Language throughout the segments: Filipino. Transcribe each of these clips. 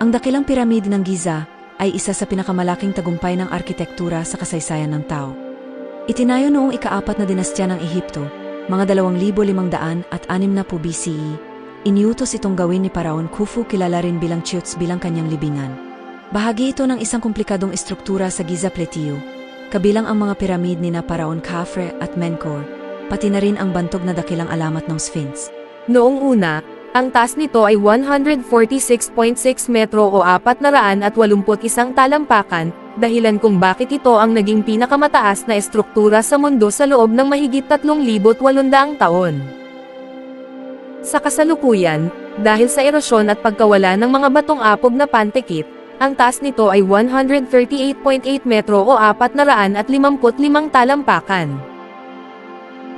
Ang dakilang piramide ng Giza ay isa sa pinakamalaking tagumpay ng arkitektura sa kasaysayan ng tao. Itinayo noong ikaapat na dinastya ng Ehipto, mga 2,500 at 60 BCE, iniutos itong gawin ni Paraon Khufu kilala rin bilang Cheops bilang kanyang libingan. Bahagi ito ng isang komplikadong estruktura sa Giza Plateau, kabilang ang mga piramid ni na Paraon Khafre at Menkaure, pati na rin ang bantog na dakilang alamat ng Sphinx. Noong una, ang taas nito ay 146.6 metro o 481 talampakan, dahilan kung bakit ito ang naging pinakamataas na estruktura sa mundo sa loob ng mahigit 3,800 taon. Sa kasalukuyan, dahil sa erosyon at pagkawala ng mga batong apog na pantekit, ang taas nito ay 138.8 metro o 455 talampakan.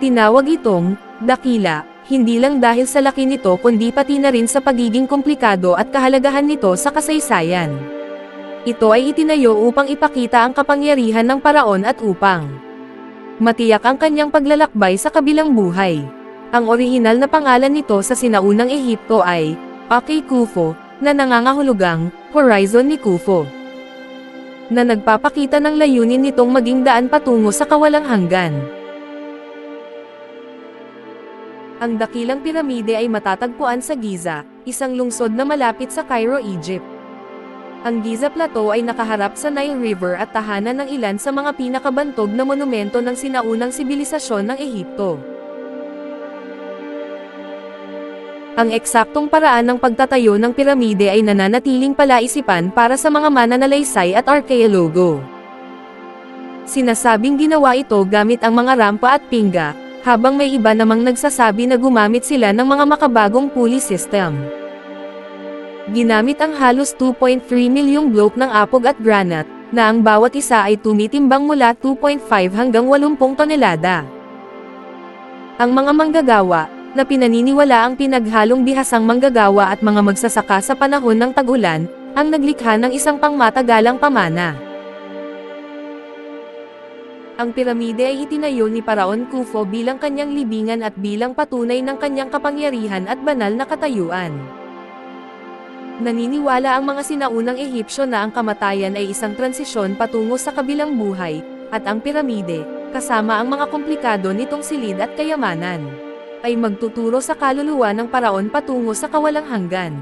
Tinawag itong, dakila, hindi lang dahil sa laki nito kundi pati na rin sa pagiging komplikado at kahalagahan nito sa kasaysayan. Ito ay itinayo upang ipakita ang kapangyarihan ng paraon at upang matiyak ang kanyang paglalakbay sa kabilang buhay. Ang orihinal na pangalan nito sa sinaunang Ehipto ay Ake Khufu, na nangangahulugang Horizon ni Khufu na nagpapakita ng layunin nitong maging daan patungo sa kawalang hanggan. Ang dakilang piramide ay matatagpuan sa Giza, isang lungsod na malapit sa Cairo, Egypt. Ang Giza Plateau ay nakaharap sa Nile River at tahanan ng ilan sa mga pinakabantog na monumento ng sinaunang sibilisasyon ng Ehipto. Ang eksaktong paraan ng pagtatayo ng piramide ay nananatiling palaisipan para sa mga mananalaysay at arkeologo. Sinasabing ginawa ito gamit ang mga rampa at pingga, habang may iba namang nagsasabi na gumamit sila ng mga makabagong pulley system. Ginamit ang halos 2.3 milyong bloke ng apog at granite, na ang bawat isa ay tumitimbang mula 2.5 hanggang 80 tonelada. Ang mga manggagawa, na pinaniniwala ang pinaghalong bihasang manggagawa at mga magsasaka sa panahon ng tag-ulan, ang naglikha ng isang pangmatagalang pamana. Ang piramide ay itinayo ni Paraon Khufu bilang kanyang libingan at bilang patunay ng kanyang kapangyarihan at banal na katayuan. Naniniwala ang mga sinaunang Ehipsyo na ang kamatayan ay isang transisyon patungo sa kabilang buhay, at ang piramide, kasama ang mga komplikado nitong silid at kayamanan, ay magtuturo sa kaluluwa ng paraon patungo sa kawalang hanggan.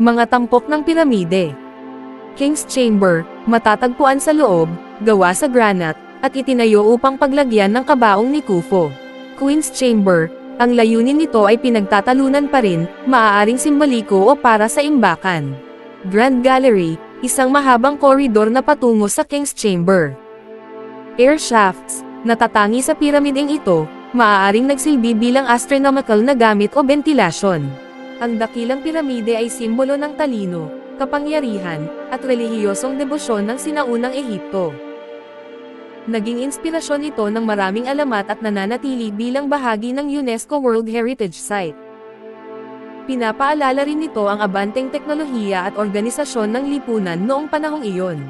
Mga tampok ng piramide King's Chamber, matatagpuan sa loob, gawa sa granite, at itinayo upang paglagyan ng kabaong ni Khufu. Queen's Chamber, ang layunin nito ay pinagtatalunan pa rin, maaaring simboliko o para sa imbakan. Grand Gallery, isang mahabang koridor na patungo sa King's Chamber. Air shafts, natatangi sa piramideng ito, maaaring nagsilbi bilang astronomical na gamit o ventilasyon. Ang dakilang piramide ay simbolo ng talino, kapangyarihan, at relihiyosong debosyon ng sinaunang Ehipto. Naging inspirasyon ito ng maraming alamat at nananatili bilang bahagi ng UNESCO World Heritage Site. Pinapaalala rin nito ang abanteng teknolohiya at organisasyon ng lipunan noong panahong iyon.